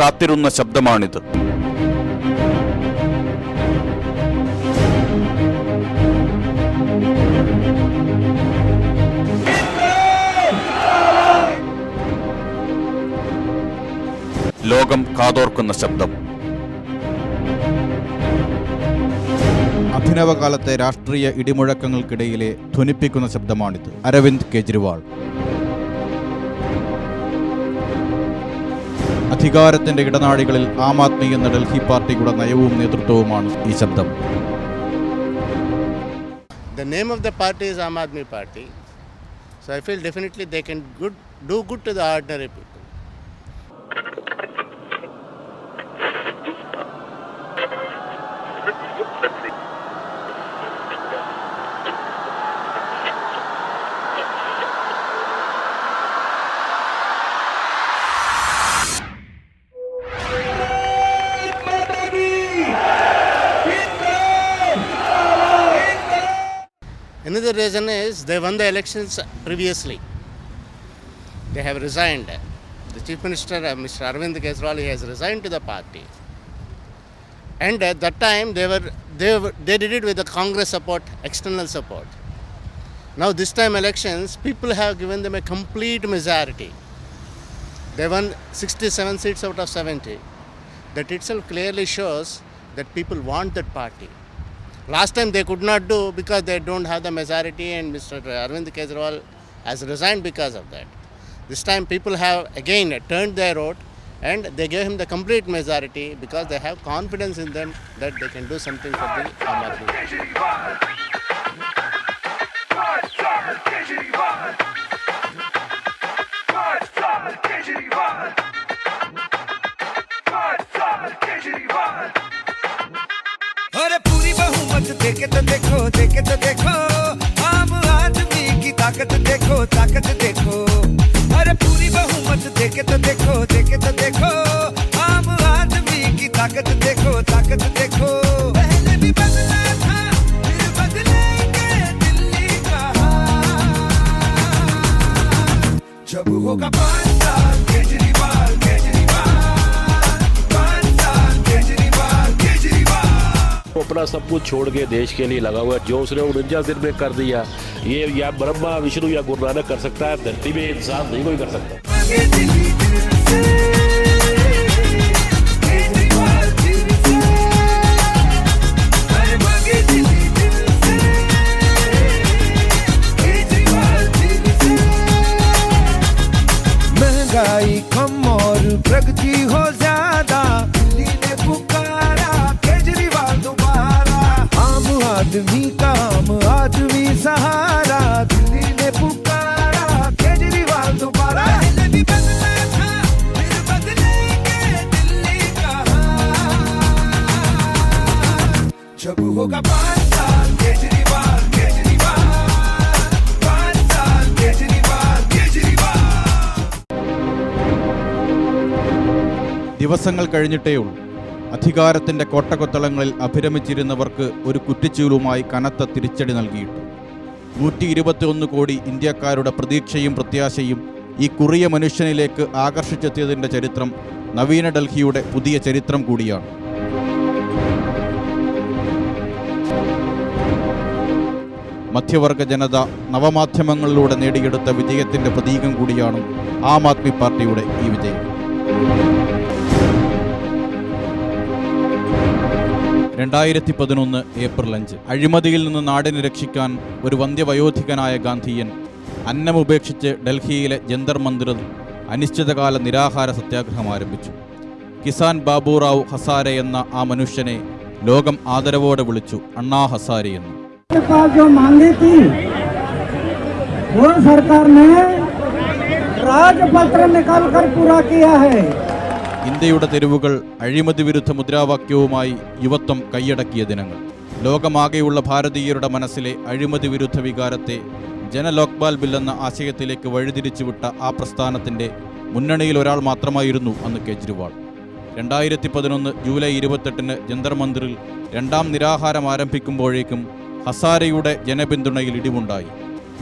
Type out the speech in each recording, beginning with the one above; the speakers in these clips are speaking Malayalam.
കാത്തിരുന്ന ശബ്ദമാണിത്. ലോകം കാതോർക്കുന്ന ശബ്ദം. അഭിനവകാലത്തെ രാഷ്ട്രീയ ഇടിമുഴക്കങ്ങൾക്കിടയിലെ ധ്വനിപ്പിക്കുന്ന ശബ്ദമാണിത്. അരവിന്ദ് കെജ്രിവാൾ. അധികാരത്തിന്റെ ഇടനാഴികളിൽ ആം ആദ്മി എന്ന ഡൽഹി പാർട്ടിയുടെ നയവും നേതൃത്വവുമാണ് ഈ ശബ്ദം. The name of the party is Aam party. So I feel definitely they can good do good to the ordinary people Another reason is they won the elections previously. They have resigned. The Chief Minister, uh, Mr. Arvind Kejriwal, has resigned to the party. And at that time, they were they, were, they did it with the Congress support, external support. Now, this time elections, people have given them a complete majority. They won 67 seats out of 70. That itself clearly shows that people want that party. Last time they could not do because they don't have the majority, and Mr. Arvind Kejriwal has resigned because of that. This time people have again turned their vote and they gave him the complete majority because they have confidence in them that they can do something for the Aam देखे तो देखो, देखे तो देखो। आम आदमी की ताकत देखो ताकत देखो। अरे पूरी बहुमत देखे तो देखो। अपना सब कुछ छोड़ के देश के लिए लगा हुआ है। जो उसने उनचास दिन में कर दिया, ये या ब्रह्मा, विष्णु या गुरु नानक कर सकता है, धरती में इंसान नहीं कोई कर सकता। आदमी का आम आदमी सहारा दिल्ली ने पुकारा केजरीवाल दोबारा पहले भी बदला था फिर बदलेंगे दिल्ली का हाल। जब होगा पाँच साल केजरीवाल केजरीवाल पाँच साल केजरीवाल केजरीवाल ദിവസങ്ങൾ കഴിഞ്ഞിട്ടേയുള്ളൂ അധികാരത്തിന്റെ കോട്ടകൊത്തളങ്ങളിൽ അഭിരമിച്ചിരുന്നവർക്ക് ഒരു കുറ്റിച്ചൂലുമായി കനത്ത തിരിച്ചടി നൽകിയിട്ടു. നൂറ്റി ഇരുപത്തിയൊന്ന് കോടി ഇന്ത്യക്കാരുടെ പ്രതീക്ഷയും പ്രത്യാശയും ഈ കുറിയ മനുഷ്യനിലേക്ക് ആകർഷിച്ചെത്തിയതിന്റെ ചരിത്രം നവീന ഡൽഹിയുടെ പുതിയ ചരിത്രം കൂടിയാണ്. മധ്യവർഗ ജനത നവമാധ്യമങ്ങളിലൂടെ നേടിയെടുത്ത വിജയത്തിന്റെ പ്രതീകം കൂടിയാണ് ആം ആദ്മി പാർട്ടിയുടെ ഈ വിജയം. രണ്ടായിരത്തി പതിനൊന്ന് ഏപ്രിൽ അഞ്ച്. അഴിമതിയിൽ നിന്ന് നാടിനെ രക്ഷിക്കാൻ ഒരു വന്ധ്യവയോധികനായ ഗാന്ധിയൻ അന്നമുപേക്ഷിച്ച് ഡൽഹിയിലെ ജന്തർ മന്ദിറിൽ അനിശ്ചിതകാല നിരാഹാര സത്യാഗ്രഹം ആരംഭിച്ചു. കിസാൻ ബാബുറാവു ഹസാരെ എന്ന ആ മനുഷ്യനെ ലോകം ആദരവോടെ വിളിച്ചു അണ്ണാ ഹസാരെ എന്ന്. സർക്കാർ ഇന്ത്യയുടെ തെരുവുകൾ അഴിമതി വിരുദ്ധ മുദ്രാവാക്യവുമായി യുവത്വം കൈയടക്കിയ ദിനങ്ങൾ. ലോകമാകെയുള്ള ഭാരതീയരുടെ മനസ്സിലെ അഴിമതി വിരുദ്ധ വികാരത്തെ ജനലോക്പാൽ ബില്ലെന്ന ആശയത്തിലേക്ക് വഴിതിരിച്ചുവിട്ട ആ പ്രസ്ഥാനത്തിന്റെ മുന്നണിയിൽ ഒരാൾ മാത്രമായിരുന്നു അന്ന് കേജ്രിവാൾ. രണ്ടായിരത്തി പതിനൊന്ന് ജൂലൈ ഇരുപത്തെട്ടിന് ജന്തർ മന്ദിറിൽ രണ്ടാം നിരാഹാരം ആരംഭിക്കുമ്പോഴേക്കും ഹസാരയുടെ ജനപിന്തുണയിൽ ഇടിവുണ്ടായി.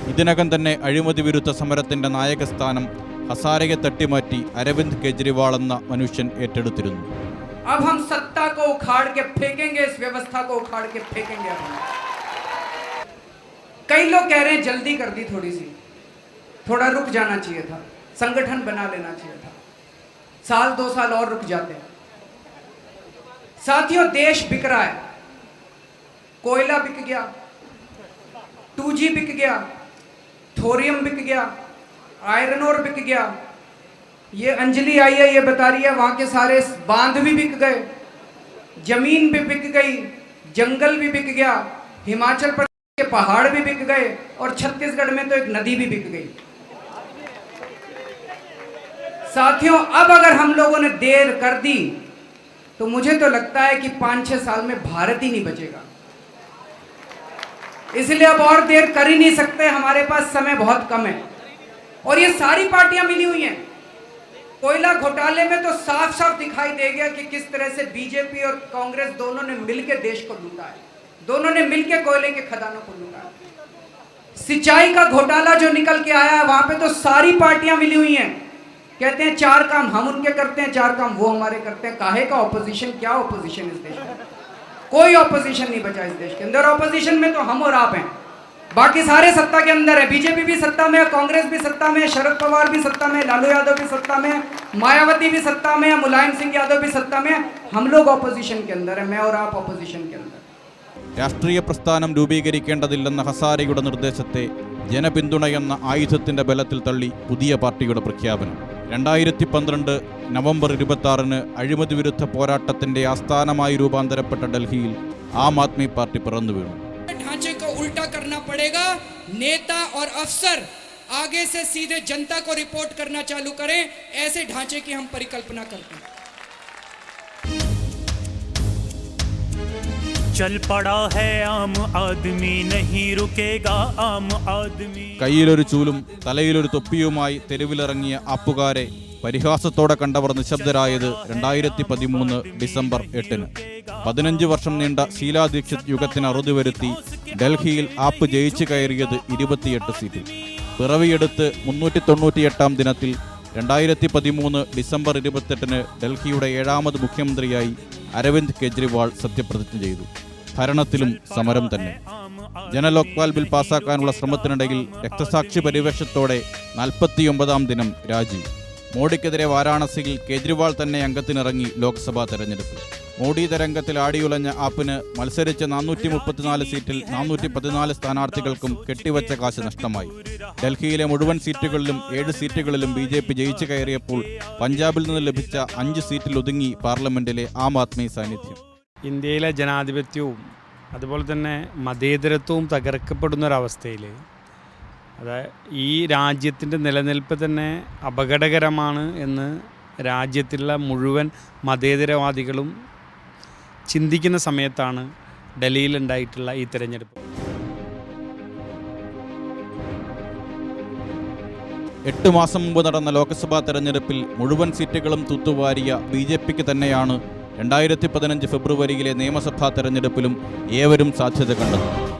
ഇതിനകം തന്നെ അഴിമതി വിരുദ്ധ സമരത്തിന്റെ നായകസ്ഥാനം ഹസാരയെ തട്ടിമാറ്റി അരവിന്ദ് കെജ്രിവാൾ എന്ന മനുഷ്യൻ ഏറ്റെടുത്തിരുന്നു अब हम सत्ता को उखाड़ के फेंकेंगे इस व्यवस्था को उखाड़ के फेंकेंगे अब हम कई लोग कह रहे हैं जल्दी कर दी थोड़ी सी थोड़ा रुक जाना चाहिए था संगठन बना लेना चाहिए था साल दो साल और रुक जाते साथियों देश बिक रहा है कोयला बिक गया टू जी बिक गया थोरियम बिक गया आयरन और बिक गया। ये अंजलि आई है, ये बता रही है, वहाँ के सारे बाँध भी बिक गए, ज़मीन भी बिक गई, जंगल भी बिक गया, हिमाचल प्रदेश के पहाड़ भी बिक गए, और छत्तीसगढ़ में तो एक नदी भी बिक गई। साथियों, अब अगर हम लोगों ने देर कर दी तो मुझे तो लगता है कि पाँच छह साल में भारत ही नहीं बचेगा। इसलिए अब और देर कर ही नहीं सकते, हमारे पास समय बहुत कम है। और ये सारी पार्टियाँ मिली हुई हैं। कोयला घोटाले में तो साफ़ साफ़ दिखाई दे गया कि किस तरह से बीजेपी और कांग्रेस दोनों ने मिलकर देश को लूटा है। दोनों ने मिलकर कोयले के खदानों को लूटा है। सिंचाई का घोटाला जो निकल के आया है, वहाँ पे तो सारी पार्टियाँ मिली हुई हैं। कहते हैं, चार काम हम उनके करते हैं, चार काम वो हमारे करते हैं। काहे का ऑपोजिशन क्या ऑपोजिशन इस देश में? कोई ऑपोजिशन नहीं बचा इस देश के अंदर। ऑपोजिशन में तो हम और आप हैं। बाकी सारे सत्ता के अंदर है बीजेपी भी सत्ता में है कांग्रेस भी सत्ता में है शरद पवार भी सत्ता में है लालू यादव भी सत्ता में है मायावती भी सत्ता में है मुलायम सिंह यादव भी सत्ता में है हम लोग ऑपोजिशन के अंदर है मैं और आप ऑपोजिशन के अंदर രാഷ്ട്രീയ പ്രസ്ഥാനം രൂപീകരിക്കേണ്ടതില്ലെന്ന ഹസാരയുടെ നിർദ്ദേശത്തെ ജനപിന്തുണയെന്ന ആയുധത്തിന്റെ ബലത്തിൽ തള്ളി പുതിയ പാർട്ടിയുടെ പ്രഖ്യാപനം രണ്ടായിരത്തി പന്ത്രണ്ട് നവംബർ ഇരുപത്തി ആറിന് അഴിമതി വിരുദ്ധ പോരാട്ടത്തിന്റെ ആസ്ഥാനമായി രൂപാന്തരപ്പെട്ട ഡൽഹിയിൽ ആം ആദ്മി പാർട്ടി പിറന്നു വീണു ढांचे को उल्टा करना पड़ेगा नेता और अफसर आगे से सीधे जनता को रिपोर्ट करना चालू करें ऐसे ढांचे की हम परिकल्पना करते हैं चल पड़ा है आम आदमी नहीं रुकेगा आम आदमी കയ്യിലൊരു ചൂലും തലയിലൊരു തൊപ്പിയുമായി തെരുവിലിറങ്ങിയ അപ്പുകാരെ പരിഹാസത്തോടെ കണ്ടവർ നിശബ്ദരായത് രണ്ടായിരത്തി പതിമൂന്ന് ഡിസംബർ എട്ടിന് പതിനഞ്ച് വർഷം നീണ്ട ശീലാ ദീക്ഷിത് യുഗത്തിന് അറുതി വരുത്തി ഡൽഹിയിൽ ആപ്പ് ജയിച്ചു കയറിയത് ഇരുപത്തിയെട്ട് സീറ്റിൽ. പിറവിയെടുത്ത് മുന്നൂറ്റി തൊണ്ണൂറ്റിയെട്ടാം ദിനത്തിൽ രണ്ടായിരത്തി പതിമൂന്ന് ഡിസംബർ ഇരുപത്തെട്ടിന് ഡൽഹിയുടെ ഏഴാമത് മുഖ്യമന്ത്രിയായി അരവിന്ദ് കെജ്രിവാൾ സത്യപ്രതിജ്ഞ ചെയ്തു. ഭരണത്തിലും സമരം തന്നെ. ജനലോക്പാൽ ബിൽ പാസാക്കാനുള്ള ശ്രമത്തിനിടയിൽ രക്തസാക്ഷി പരിവേഷത്തോടെ നാൽപ്പത്തിയൊമ്പതാം ദിനം രാജി. മോഡിക്കെതിരെ വാരാണസിയിൽ കെജ്രിവാൾ തന്നെ അംഗത്തിനിറങ്ങി ലോക്സഭാ തെരഞ്ഞെടുപ്പ്. മോഡി തരംഗത്തിൽ ആടിയുലഞ്ഞ ആപ്പിന് മത്സരിച്ച നാനൂറ്റി മുപ്പത്തിനാല് സീറ്റിൽ നാനൂറ്റി പതിനാല് സ്ഥാനാർത്ഥികൾക്കും കെട്ടിവച്ച കാശ് നഷ്ടമായി. ഡൽഹിയിലെ മുഴുവൻ സീറ്റുകളിലും ഏഴ് സീറ്റുകളിലും ബി ജെ പി ജയിച്ചു കയറിയപ്പോൾ പഞ്ചാബിൽ നിന്ന് ലഭിച്ച അഞ്ച് സീറ്റിൽ ഒതുങ്ങി പാർലമെന്റിലെ ആം ആദ്മി സാന്നിധ്യം. ഇന്ത്യയിലെ ജനാധിപത്യവും അതുപോലെ തന്നെ മതേതരത്വവും തകർക്കപ്പെടുന്ന ഒരവസ്ഥയിൽ അതായത് ഈ രാജ്യത്തിന്റെ നിലനിൽപ്പ് തന്നെ അപകടകരമാണ് എന്ന് രാജ്യത്തിലുള്ള മുഴുവൻ മതേതരവാദികളും ചിന്തിക്കുന്ന സമയത്താണ് ഡൽഹിയിലുണ്ടായിട്ടുള്ള ഈ തിരഞ്ഞെടുപ്പ്. എട്ട് മാസം മുമ്പ് നടന്ന ലോക്സഭാ തെരഞ്ഞെടുപ്പിൽ മുഴുവൻ സീറ്റുകളും തൂത്തുവാരിയ ബി ജെ പിക്ക് തന്നെയാണ് രണ്ടായിരത്തി പതിനഞ്ച് ഫെബ്രുവരിയിലെ നിയമസഭാ തെരഞ്ഞെടുപ്പിലും ഏവരും സാധ്യത കണ്ടത്.